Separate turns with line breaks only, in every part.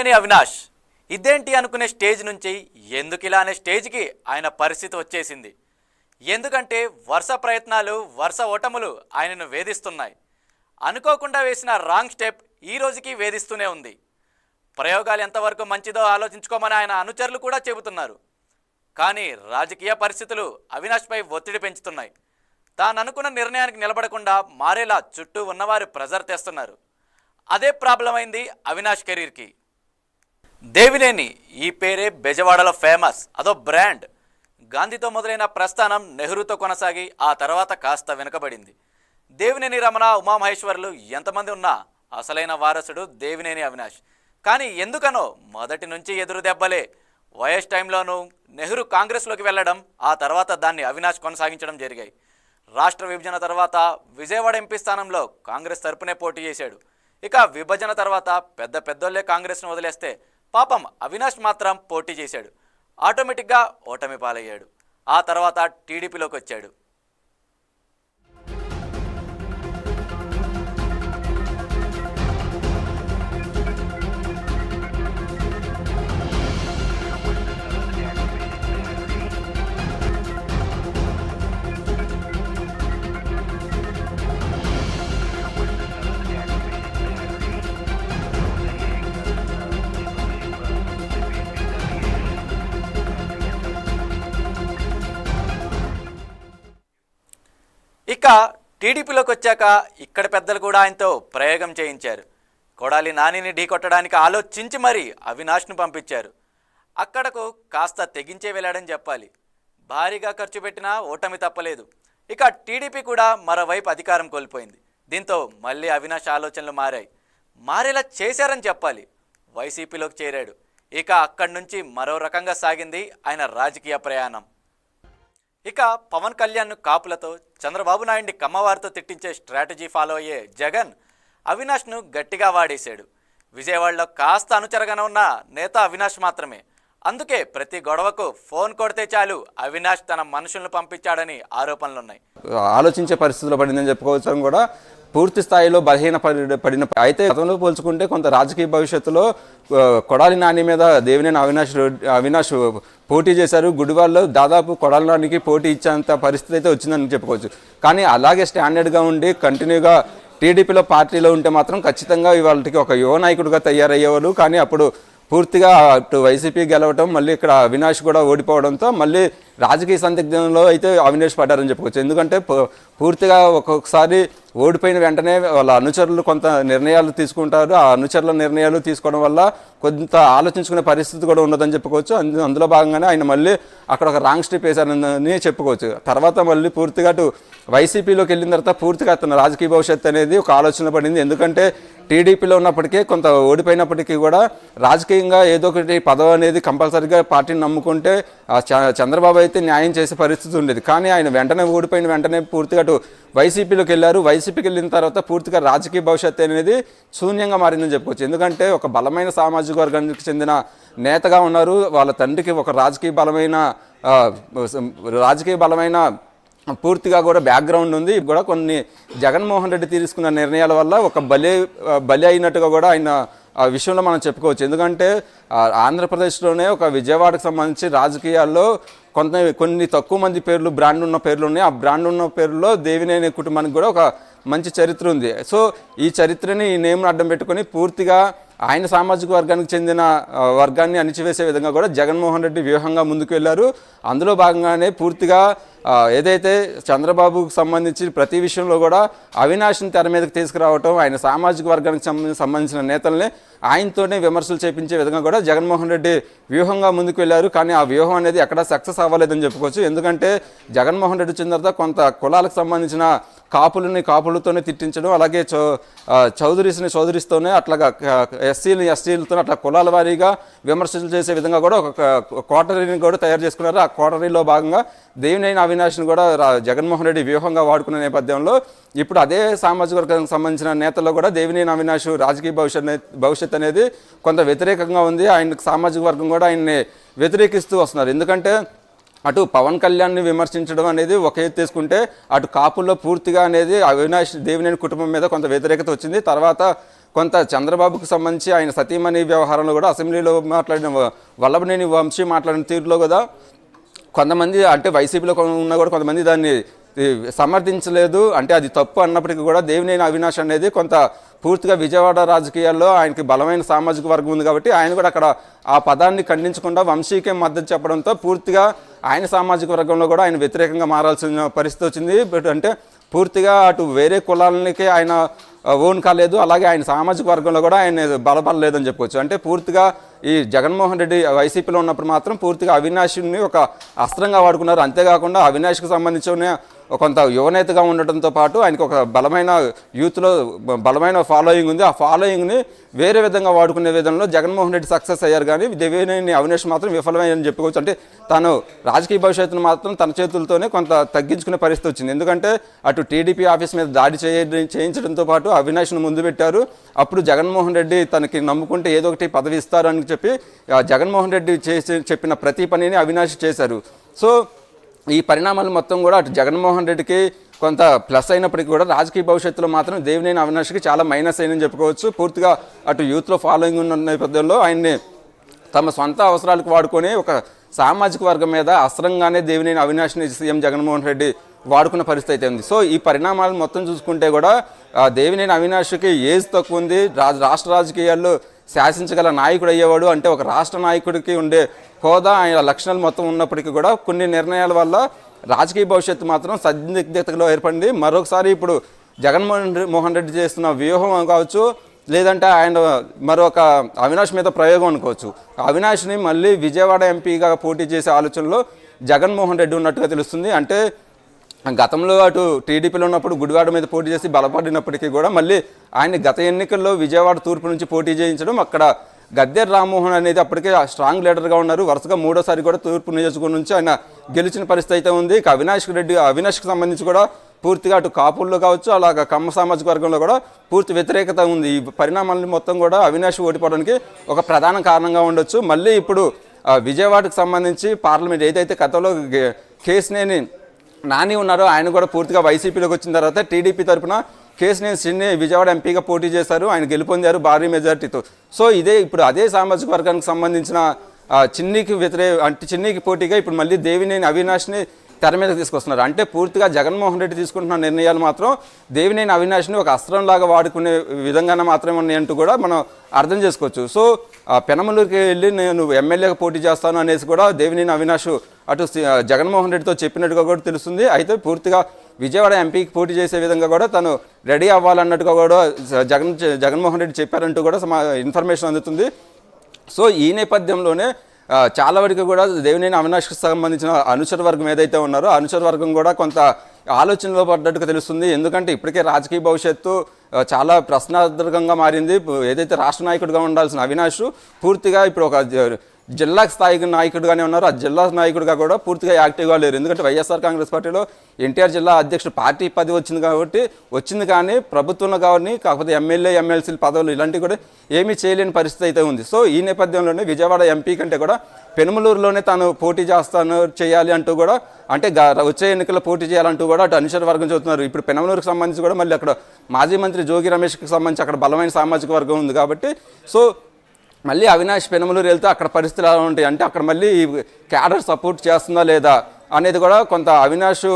దేవినేని అవినాష్. ఇదేంటి అనుకునే స్టేజ్ నుంచి ఎందుకు ఇలా అనే స్టేజ్కి ఆయన పరిస్థితి వచ్చేసింది. ఎందుకంటే వరుస ప్రయత్నాలు వరుస ఓటములు ఆయనను వేధిస్తున్నాయి. అనుకోకుండా వేసిన రాంగ్ స్టెప్ ఈ రోజుకి వేధిస్తూనే ఉంది. ప్రయోగాలు ఎంతవరకు మంచిదో ఆలోచించుకోమని ఆయన అనుచరులు కూడా చెబుతున్నారు. కానీ రాజకీయ పరిస్థితులు అవినాష్పై ఒత్తిడి పెంచుతున్నాయి. తాను అనుకున్న నిర్ణయానికి నిలబడకుండా మారేలా చుట్టూ ఉన్నవారు ప్రెజర్ తెస్తున్నారు. అదే ప్రాబ్లం అయింది అవినాష్ కెరీర్కి. దేవినేని ఈ పేరే బెజవాడలో ఫేమస్ అదో బ్రాండ్. గాంధీతో మొదలైన ప్రస్థానం నెహ్రూతో కొనసాగి ఆ తర్వాత కాస్త వెనుకబడింది. దేవినేని రమణ ఉమామహేశ్వర్లు ఎంతమంది ఉన్నా అసలైన వారసుడు దేవినేని అవినాష్. కానీ ఎందుకనో మొదటి నుంచి ఎదురు దెబ్బలే. వైఎస్ టైంలోనూ నెహ్రూ కాంగ్రెస్లోకి వెళ్ళడం ఆ తర్వాత దాన్ని అవినాష్ కొనసాగించడం జరిగాయి. రాష్ట్ర విభజన తర్వాత విజయవాడ ఎంపీ స్థానంలో కాంగ్రెస్ తరపునే పోటీ చేశాడు. ఇక విభజన తర్వాత పెద్ద పెద్దోళ్ళే కాంగ్రెస్ను వదిలేస్తే పాపం అవినాష్ మాత్రం పోటీ చేశాడు. ఆటోమేటిక్గా ఓటమి పాలయ్యాడు. ఆ తర్వాత టీడీపీలోకి వచ్చాడు ఇక టీడీపీలోకి వచ్చాక ఇక్కడ పెద్దలు కూడా ఆయనతో ప్రయోగం చేయించారు. కొడాలి నానిని ఢీకొట్టడానికి ఆలోచించి మరీ అవినాష్ను పంపించారు. అక్కడకు కాస్త తెగించే వెళ్ళాడని చెప్పాలి. భారీగా ఖర్చు పెట్టినా ఓటమి తప్పలేదు. ఇక టీడీపీ కూడా మరోవైపు అధికారం కోల్పోయింది. దీంతో మళ్ళీ అవినాష్ ఆలోచనలు మారాయి. మారేలా చేశారని చెప్పాలి. వైసీపీలోకి చేరాడు. ఇక అక్కడి నుంచి మరో రకంగా సాగింది ఆయన రాజకీయ ప్రయాణం. ఇక పవన్ కళ్యాణ్ కాపులతో చంద్రబాబు నాయుడిని కమ్మవారితో తిట్టించే స్ట్రాటజీ ఫాలో అయ్యే జగన్ అవినాష్ను గట్టిగా వాడేశాడు. విజయవాడలో కాస్త అనుచరగానే ఉన్న నేత అవినాష్ మాత్రమే. అందుకే ప్రతి గొడవకు ఫోన్ కొడితే చాలు అవినాష్ తన మనుషులను పంపించాడని ఆరోపణలున్నాయి.
ఆలోచించే పరిస్థితిలో పడిందని చెప్పుకోవచ్చు కూడా పూర్తి స్థాయిలో బలహీన పడిన అయితే గతంలో పోల్చుకుంటే కొంత రాజకీయ భవిష్యత్తులో కొడాలి నాని మీద దేవినేని అవినాష్ అవినాష్ పోటీ చేశారు. గుడివాడలో దాదాపు కొడాలి నానికి పోటీ ఇచ్చేంత పరిస్థితి అయితే వచ్చిందని చెప్పుకోవచ్చు. కానీ అలాగే స్టాండర్డ్గా ఉండి కంటిన్యూగా టీడీపీలో పార్టీలో ఉంటే మాత్రం ఖచ్చితంగా ఇవాళకి ఒక యువ నాయకుడిగా తయారయ్యేవారు కానీ అప్పుడు పూర్తిగా అటు వైసీపీ గెలవటం మళ్ళీ ఇక్కడ అవినాష్ కూడా ఓడిపోవడంతో మళ్ళీ రాజకీయ సందిగ్ధంలో అయితే అవినాష్ పడ్డారని చెప్పుకోవచ్చు. ఎందుకంటే పూర్తిగా ఒక్కొక్కసారి ఓడిపోయిన వెంటనే వాళ్ళ అనుచరులు కొంత నిర్ణయాలు తీసుకుంటారు. ఆ అనుచరుల నిర్ణయాలు తీసుకోవడం వల్ల కొంత ఆలోచించుకునే పరిస్థితి కూడా ఉన్నదని చెప్పుకోవచ్చు. అందులో భాగంగానే ఆయన మళ్ళీ అక్కడ ఒక రాంగ్ స్టెప్ వేశారని చెప్పుకోవచ్చు. తర్వాత మళ్ళీ పూర్తిగా అటు వైసీపీలోకి వెళ్ళిన తర్వాత పూర్తిగా అతను రాజకీయ భవిష్యత్తు అనేది ఒక ఆలోచన పడింది. ఎందుకంటే టీడీపీలో ఉన్నప్పటికీ కొంత ఓడిపోయినప్పటికీ కూడా రాజకీయంగా ఏదో ఒకటి పదవి అనేది కంపల్సరీగా పార్టీని నమ్ముకుంటే చ- చంద్రబాబు అయితే న్యాయం చేసే పరిస్థితి ఉండేది. కానీ ఆయన వెంటనే ఓడిపోయిన వెంటనే పూర్తిగా అటు వైసీపీలోకి వెళ్ళారు. వైసీపీకి వెళ్ళిన తర్వాత పూర్తిగా రాజకీయ భవిష్యత్తు అనేది శూన్యంగా మారిందని చెప్పుకోవచ్చు. ఎందుకంటే ఒక బలమైన సామాజిక వర్గానికి చెందిన నేతగా ఉన్నారు. వాళ్ళ తండ్రికి ఒక రాజకీయ బలమైన రాజకీయ బలమైన పూర్తిగా కూడా బ్యాక్గ్రౌండ్ ఉంది. ఇది కూడా కొన్ని జగన్మోహన్ రెడ్డి తీసుకున్న నిర్ణయాల వల్ల ఒక బలి బలి అయినట్టుగా కూడా ఆయన ఆ విషయంలో మనం చెప్పుకోవచ్చు. ఎందుకంటే ఆంధ్రప్రదేశ్లోనే ఒక విజయవాడకు సంబంధించి రాజకీయాల్లో కొంత కొన్ని తక్కువ మంది పేర్లు బ్రాండ్ ఉన్న పేర్లు ఉన్నాయి. ఆ బ్రాండ్ ఉన్న పేర్లలో దేవినేని కుటుంబానికి కూడా ఒక మంచి చరిత్ర ఉంది. సో ఈ చరిత్రని ఈ నేమ్ను అడ్డం పెట్టుకొని పూర్తిగా ఆయన సామాజిక వర్గానికి చెందిన వర్గాన్ని అణిచివేసే విధంగా కూడా జగన్మోహన్ రెడ్డి వ్యూహంగా ముందుకు వెళ్ళారు. అందులో భాగంగానే పూర్తిగా ఏదైతే చంద్రబాబుకు సంబంధించి ప్రతి విషయంలో కూడా అవినాష్ని తెర మీదకి తీసుకురావటం ఆయన సామాజిక వర్గానికి సంబంధించి సంబంధించిన నేతల్ని ఆయనతోనే విమర్శలు చేపించే విధంగా కూడా జగన్మోహన్ రెడ్డి వ్యూహంగా ముందుకు వెళ్ళారు. కానీ ఆ వ్యూహం అనేది ఎక్కడా సక్సెస్ అవ్వలేదని చెప్పుకోవచ్చు. ఎందుకంటే జగన్మోహన్ రెడ్డి వచ్చిన తర్వాత కొంత కులాలకు సంబంధించిన కాపులని కాపులతోనే తిట్టించడం అలాగే చౌ చౌదరీస్ని చౌదరిస్తోనే అట్లాగా ఎస్సీలు ఎస్టీలతో అట్లా కులాల వారీగా విమర్శలు చేసే విధంగా కూడా ఒక కోటరీని కూడా తయారు చేసుకున్నారు. ఆ కోటరీలో భాగంగా దేవినేని అవినాష్ని కూడా జగన్మోహన్ రెడ్డి వ్యూహంగా వాడుకున్న నేపథ్యంలో ఇప్పుడు అదే సామాజిక వర్గానికి సంబంధించిన నేతల్లో కూడా దేవినేని అవినాష్ రాజకీయ భవిష్యత్ భవిష్యత్ అనేది కొంత వ్యతిరేకంగా ఉంది. ఆయనకు సామాజిక వర్గం కూడా ఆయన్ని వ్యతిరేకిస్తూ వస్తున్నారు. ఎందుకంటే అటు పవన్ కళ్యాణ్ని విమర్శించడం అనేది ఒక ఎత్తు తీసుకుంటే అటు కాపుల్లో పూర్తిగా అనేది అవినాష్ దేవినేని కుటుంబం మీద కొంత వ్యతిరేకత వచ్చింది. తర్వాత కొంత చంద్రబాబుకు సంబంధించి ఆయన సతీమణి వ్యవహారంలో కూడా అసెంబ్లీలో మాట్లాడిన వల్లభనేని వంశీ మాట్లాడిన తీరులో కూడా కొంతమంది అంటే వైసీపీలో ఉన్న కూడా కొంతమంది దాన్ని సమర్థించలేదు. అంటే అది తప్పు అన్నప్పటికీ కూడా దేవినేని అవినాష్ అనేది కొంత పూర్తిగా విజయవాడ రాజకీయాల్లో ఆయనకి బలమైన సామాజిక వర్గం ఉంది కాబట్టి ఆయన కూడా అక్కడ ఆ పదాన్ని ఖండించకుండా వంశీకే మద్దతు చెప్పడంతో పూర్తిగా ఆయన సామాజిక వర్గంలో కూడా ఆయన వ్యతిరేకంగా మారాల్సిన పరిస్థితి వచ్చింది. బట్ అంటే పూర్తిగా అటు వేరే కులాలకి ఆయన ఓన్ కాలేదు. అలాగే ఆయన సామాజిక వర్గంలో కూడా ఆయన బలపడలేదని చెప్పవచ్చు అంటే పూర్తిగా ఈ జగన్మోహన్ రెడ్డి వైసీపీలో ఉన్నప్పుడు మాత్రం పూర్తిగా అవినాష్ని ఒక అస్త్రంగా వాడుకున్నారు. అంతేకాకుండా అవినాష్కి సంబంధించిన కొంత యువనేతగా ఉండటంతో పాటు ఆయనకు ఒక బలమైన యూత్లో బలమైన ఫాలోయింగ్ ఉంది. ఆ ఫాలోయింగ్ని వేరే విధంగా వాడుకునే విధంలో జగన్మోహన్ రెడ్డి సక్సెస్ అయ్యారు. కానీ దేవినేని అవినాష్ మాత్రం విఫలమయ్యని చెప్పుకోవచ్చు. అంటే తను రాజకీయ భవిష్యత్తును మాత్రం తన చేతులతోనే కొంత తగ్గించుకునే పరిస్థితి వచ్చింది. ఎందుకంటే అటు టీడీపీ ఆఫీస్ మీద దాడి చేయ చేయించడంతో పాటు అవినాష్ను ముందు పెట్టారు. అప్పుడు జగన్మోహన్ రెడ్డి తనకి నమ్ముకుంటే ఏదో ఒకటి పదవి ఇస్తారని చెప్పి జగన్మోహన్ రెడ్డి చేసి చెప్పిన ప్రతి పనిని అవినాష్ చేశారు. సో ఈ పరిణామాలు మొత్తం కూడా అటు జగన్మోహన్ రెడ్డికి కొంత ప్లస్ అయినప్పటికీ కూడా రాజకీయ భవిష్యత్తులో మాత్రం దేవినేని అవినాష్కి చాలా మైనస్ అయిందని చెప్పుకోవచ్చు. పూర్తిగా అటు యూత్లో ఫాలోయింగ్ ఉన్న నేపథ్యంలో ఆయన్ని తమ సొంత అవసరాలకు వాడుకొని ఒక సామాజిక వర్గం మీద అస్త్రంగానే దేవినేని అవినాష్ని సీఎం జగన్మోహన్ రెడ్డి వాడుకున్న పరిస్థితి అయితే ఉంది. సో ఈ పరిణామాలను మొత్తం చూసుకుంటే కూడా దేవినేని అవినాష్కి ఏజ్ తక్కువ ఉంది. రా- రాష్ట్ర రాజకీయాల్లో శాసించగల నాయకుడు అయ్యేవాడు అంటే ఒక రాష్ట్ర నాయకుడికి ఉండే హోదా ఆయన లక్షణాలు మొత్తం ఉన్నప్పటికీ కూడా కొన్ని నిర్ణయాల వల్ల రాజకీయ భవిష్యత్తు మాత్రం సందిగ్ధతలో ఏర్పడింది. మరొకసారి ఇప్పుడు జగన్మోహన్ మోహన్ రెడ్డి చేస్తున్న వ్యూహం కావచ్చు లేదంటే ఆయన మరొక అవినాష్ మీద ప్రయోగం అనుకోవచ్చు. అవినాష్ని మళ్ళీ విజయవాడ ఎంపీగా పోటీ చేసే ఆలోచనలో జగన్మోహన్ రెడ్డి ఉన్నట్టుగా తెలుస్తుంది. అంటే గతంలో అటు టీడీపీలో ఉన్నప్పుడు గుడివాడ మీద పోటీ చేసి బలపడినప్పటికీ కూడా మళ్ళీ ఆయన గత ఎన్నికల్లో విజయవాడ తూర్పు నుంచి పోటీ చేయించడం అక్కడ గద్దె రామ్మోహన్ అనేది అప్పటికే స్ట్రాంగ్ లీడర్గా ఉన్నారు. వరుసగా మూడోసారి కూడా తూర్పు నియోజకవర్గం నుంచి ఆయన గెలిచిన పరిస్థితి అయితే ఉంది. ఇక అవినాష్ రెడ్డి అవినాష్కి సంబంధించి కూడా పూర్తిగా అటు కాపుల్లో కావచ్చు అలాగ కమ్మ సామాజిక వర్గంలో కూడా పూర్తి వ్యతిరేకత ఉంది. ఈ పరిణామాలను మొత్తం కూడా అవినాష్ ఓడిపోవడానికి ఒక ప్రధాన కారణంగా ఉండొచ్చు. మళ్ళీ ఇప్పుడు విజయవాడకు సంబంధించి పార్లమెంట్ ఏదైతే గతంలో కేసునేని నాని ఉన్నారు ఆయన కూడా పూర్తిగా వైసీపీలోకి వచ్చిన తర్వాత టీడీపీ తరపున కేసునేని శ్రీని విజయవాడ ఎంపీగా పోటీ చేశారు ఆయన గెలుపొందారు భారీ మెజార్టీతో. సో ఇదే ఇప్పుడు అదే సామాజిక వర్గానికి సంబంధించిన ఆ, చిన్నికి వ్యతిరేక అంటే చిన్నికి పోటీగా ఇప్పుడు మళ్ళీ దేవినేని అవినాష్ని తెర మీద తీసుకొస్తున్నారు. అంటే పూర్తిగా జగన్మోహన్ రెడ్డి తీసుకుంటున్న నిర్ణయాలు మాత్రం దేవినేని అవినాష్ని ఒక అస్త్రంలాగా వాడుకునే విధంగానే మాత్రమే ఉన్నాయంటూ కూడా మనం అర్థం చేసుకోవచ్చు. సో పెనమలూరికి పెనమలూరుకి వెళ్ళి నేను ఎమ్మెల్యేగా పోటీ చేస్తాను అనేసి కూడా దేవినేని అవినాష్ అటు జగన్మోహన్ రెడ్డితో చెప్పినట్టుగా కూడా తెలుస్తుంది. అయితే పూర్తిగా విజయవాడ ఎంపీకి పోటీ చేసే విధంగా కూడా తను రెడీ అవ్వాలన్నట్టుగా కూడా జగన్ జగన్మోహన్ రెడ్డి చెప్పారంటూ కూడా ఇన్ఫర్మేషన్ అందుతుంది. సో ఈ నేపథ్యంలోనే చాలా వరకు కూడా దేవినేని అవినాష్కి సంబంధించిన అనుచర వర్గం ఏదైతే ఉన్నారో అనుచర వర్గం కూడా కొంత ఆలోచనలో పడ్డట్టుగా తెలుస్తుంది. ఎందుకంటే ఇప్పటికే రాజకీయ భవిష్యత్తు చాలా ప్రశ్నార్థకంగా మారింది. ఏదైతే రాష్ట్ర నాయకుడిగా ఉండాల్సిన అవినాష్ పూర్తిగా ఇప్పుడు ఒక జిల్లా స్థాయి నాయకుడుగానే ఉన్నారు. ఆ జిల్లా నాయకుడిగా కూడా పూర్తిగా యాక్టివ్గా లేరు. ఎందుకంటే వైఎస్ఆర్ కాంగ్రెస్ పార్టీలో ఎన్టీఆర్ జిల్లా అధ్యక్షుడు పార్టీ పదవి వచ్చింది కాబట్టి వచ్చింది కానీ ప్రభుత్వంలో కానీ కాకపోతే ఎమ్మెల్యే ఎమ్మెల్సీల పదవులు ఇలాంటివి కూడా ఏమీ చేయలేని పరిస్థితి అయితే ఉంది. సో ఈ నేపథ్యంలోనే విజయవాడ ఎంపీ కంటే కూడా పెనుమలూరులోనే తాను పోటీ చేస్తాను చేయాలి అంటూ కూడా అంటే గ- వచ్చే ఎన్నికల్లో పోటీ చేయాలంటూ కూడా అటు అనుచర వర్గం చదువుతున్నారు ఇప్పుడు పెనమలూరుకు సంబంధించి కూడా మళ్ళీ అక్కడ మాజీ మంత్రి జోగి రమేష్కి సంబంధించి అక్కడ బలమైన సామాజిక వర్గం ఉంది కాబట్టి సో మళ్ళీ అవినాష్ పెనమలూరు వెళ్తే అక్కడ పరిస్థితులు ఎలా ఉంటాయి? అంటే అక్కడ మళ్ళీ క్యాడర్ సపోర్ట్ చేస్తుందా లేదా అనేది కూడా కొంత అవినాష్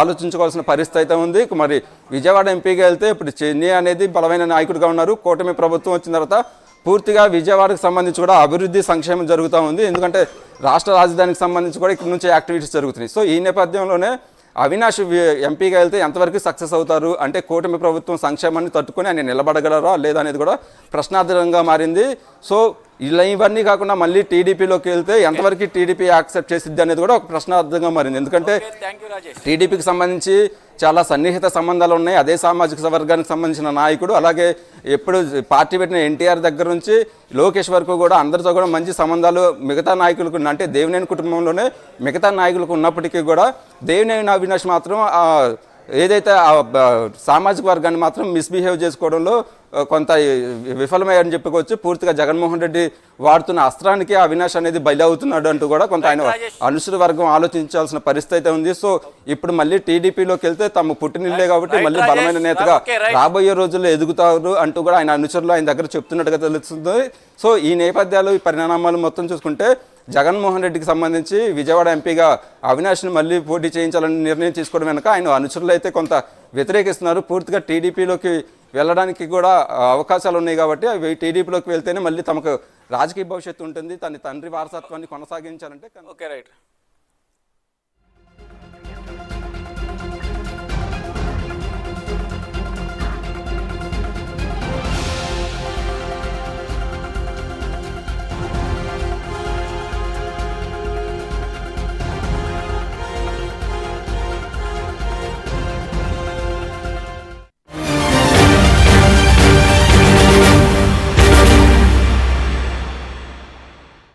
ఆలోచించుకోవాల్సిన పరిస్థితి అయితే ఉంది. మరి విజయవాడ ఎంపీగా వెళ్తే ఇప్పుడు చెన్నై అనేది బలమైన నాయకుడిగా ఉన్నారు. కూటమి ప్రభుత్వం వచ్చిన తర్వాత పూర్తిగా విజయవాడకు సంబంధించి కూడా అభివృద్ధి సంక్షేమం జరుగుతూ ఉంది. ఎందుకంటే రాష్ట్ర రాజధానికి సంబంధించి కూడా ఇక్కడ నుంచి యాక్టివిటీస్ జరుగుతున్నాయి. సో ఈ నేపథ్యంలోనే అవినాష్ ఎంపీగా వెళ్తే ఎంతవరకు సక్సెస్ అవుతారు? అంటే కూటమి ప్రభుత్వం సంక్షేమాన్ని తట్టుకొని ఆయన నిలబడగలరా? లేదా అనేది కూడా ప్రశ్నార్థకంగా మారింది. సో ఇలా ఇవన్నీ కాకుండా మళ్ళీ టీడీపీలోకి వెళ్తే ఎంతవరకు టీడీపీ యాక్సెప్ట్ చేసిద్ది అనేది కూడా ఒక ప్రశ్నార్థకంగా మారింది. ఎందుకంటే టీడీపీకి సంబంధించి చాలా సన్నిహిత సంబంధాలు ఉన్నాయి. అదే సామాజిక వర్గానికి సంబంధించిన నాయకుడు అలాగే ఎప్పుడు పార్టీ పెట్టిన ఎన్టీఆర్ దగ్గర నుంచి లోకేష్ వరకు కూడా అందరితో కూడా మంచి సంబంధాలు మిగతా నాయకులకు అంటే దేవినేని కుటుంబంలోనే మిగతా నాయకులకు ఉన్నప్పటికీ కూడా దేవినేని అవినాష్ మాత్రం ఏదైతే సామాజిక వర్గాన్ని మాత్రం మిస్బిహేవ్ చేసుకోవడంలో కొంత విఫలమయ్యారని చెప్పుకోవచ్చు పూర్తిగా జగన్మోహన్ రెడ్డి వాడుతున్న అస్త్రానికి అవినాష్ అనేది బలి అవుతున్నాడు అంటూ కూడా కొంత ఆయన. అనుసర వర్గం ఆలోచించాల్సిన పరిస్థితి అయితే ఉంది సో ఇప్పుడు మళ్ళీ టీడీపీలోకి వెళ్తే తమ పుట్టినిల్లే కాబట్టి మళ్ళీ. బలమైన నేతగా. రాబోయే రోజుల్లో ఎదుగుతారు అంటూ కూడా ఆయన అనుచరులు ఆయన దగ్గర చెప్తున్నట్టుగా తెలుస్తుంది సో ఈ నేపథ్యాలు ఈ పరిణామాలు మొత్తం చూసుకుంటే జగన్మోహన్ రెడ్డికి సంబంధించి విజయవాడ ఎంపీగా అవినాష్ని మళ్ళీ పోటీ చేయించాలని నిర్ణయం తీసుకోవడం వెనక ఆయన అనుచరులు అయితే కొంత వ్యతిరేకిస్తున్నారు పూర్తిగా టీడీపీలోకి వెళ్ళడానికి కూడా అవకాశాలు ఉన్నాయి కాబట్టి అవి టీడీపీలోకి వెళ్తేనే మళ్ళీ తమకు రాజకీయ భవిష్యత్తు ఉంటుంది. తన తండ్రి వారసత్వాన్ని కొనసాగించాలంటే
ఓకే రైట్.